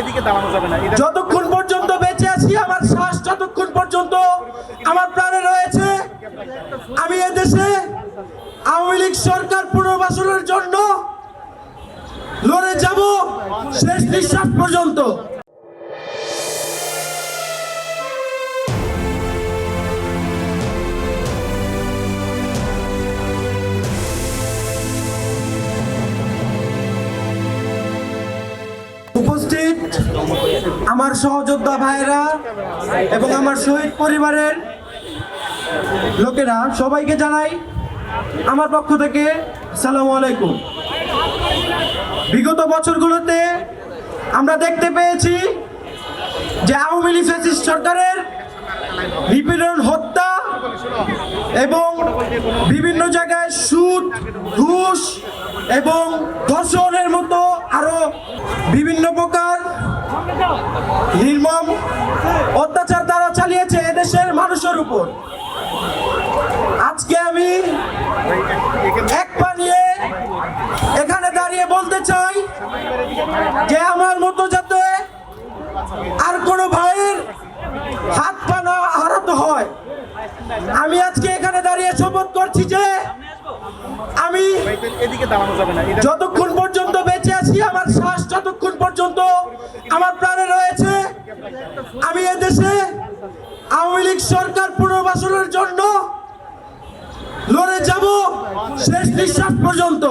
এদিকে দাঁড়ানো যাবে না। যতক্ষণ পর্যন্ত বেঁচে আছি, আমার শ্বাস যতক্ষণ পর্যন্ত আমার প্রাণে রয়েছে, আমি এদেশে আওয়ামী লীগ সরকার পুনর্বাসনের জন্য লড়ে যাব শেষ নিঃশ্বাস পর্যন্ত। উপস্থিত আমার সহযোদ্ধা ভাইয়েরা এবং আমার শহীদ পরিবারের লোকেরা, সবাইকে জানাই আমার পক্ষ থেকে সালাম আলাইকুম। বিগত বছরগুলোতে আমরা দেখতে পেয়েছি যে আওয়ামী লীগ সরকারের নিপীড়ন, হত্যা এবং বিভিন্ন জায়গায় সুদ, ঘুষ এবং আরও বিভিন্ন প্রকার নির্মম অত্যাচার তারা চালিয়েছে এদেশের মানুষের উপর। আজকে আমি এক পা নিয়ে এখানে দাঁড়িয়ে বলতে চাই যে আমার মতো যাতে আর কোনো ভাইয়ের হাত পা না হারাতে হয়। আমি আজকে এখানে দাঁড়িয়ে শপথ করছি যে আমি যতক্ষণ পর্যন্ত বেঁচে আছি আমার শ্বাস যতক্ষণ পর্যন্ত আমার প্রাণে রয়েছে আমি এদেশে আওয়ামী লীগ সরকার পুনর্বাসনের জন্য লড়ে যাব শেষ নিঃশ্বাস পর্যন্ত।